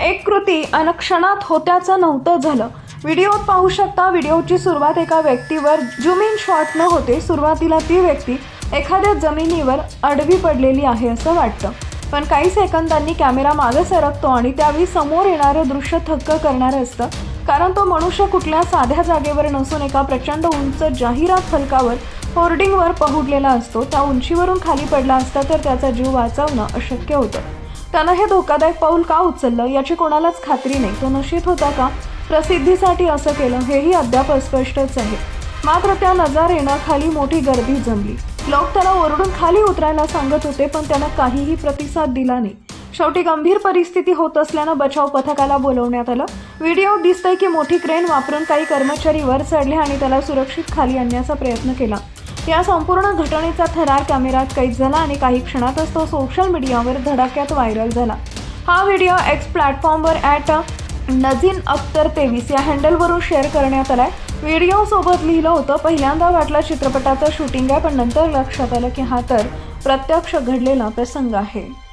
एक कृती अनक्षणात होत्याचं नव्हतं झालं. व्हिडिओत पाहू शकता व्हिडिओची सुरुवात एका व्यक्तीवर जुम इन शॉटनं होते सुरुवातीला ती व्यक्ती एखाद्या जमिनीवर अडवी पडलेली आहे असं वाटतं. पण काही सेकंदांनी कॅमेरा मागे सरकतो आणि त्यावेळी समोर येणारं दृश्य थक्क करणारं असतं. कारण तो मनुष्य कुठल्या साध्या जागेवर नसून एका प्रचंड उंच जाहिरात फलकावर होर्डिंगवर पहुडलेला असतो. त्या उंचीवरून खाली पडला असता तर त्याचा जीव वाचवणं अशक्य होतं. त्यानं हे धोकादायक पाऊल का उचललं याची कोणालाच खात्री नाही. तो नशीत होता का? प्रसिद्धीसाठी असं केलं हेही अद्याप अस्पष्टच आहे. मात्र त्या नजारेनं खाली मोठी गर्दी जमली. लोक त्याला ओरडून खाली उतरायला सांगत होते पण त्यानं काहीही प्रतिसाद दिला नाही. शेवटी गंभीर परिस्थिती होत असल्यानं बचाव पथकाला बोलवण्यात आलं. व्हिडिओ दिसतंय की मोठी क्रेन वापरून काही कर्मचारी वर चढले आणि त्याला सुरक्षित खाली आणण्याचा प्रयत्न केला. या संपूर्ण घटनेचा थरार कॅमेऱ्यात कैद झाला आणि काही क्षणातच तो सोशल मीडियावर धडाक्यात व्हायरल झाला. हा व्हिडिओ एक्स प्लॅटफॉर्मवर ॲट नझीन अख्तर तेवीस या हँडलवरून शेअर करण्यात आलाय. आहे व्हिडिओसोबत लिहिलं होतं पहिल्यांदा वाटलं चित्रपटाचं शूटिंग आहे पण नंतर लक्षात आलं की हा तर प्रत्यक्ष घडलेला प्रसंग आहे.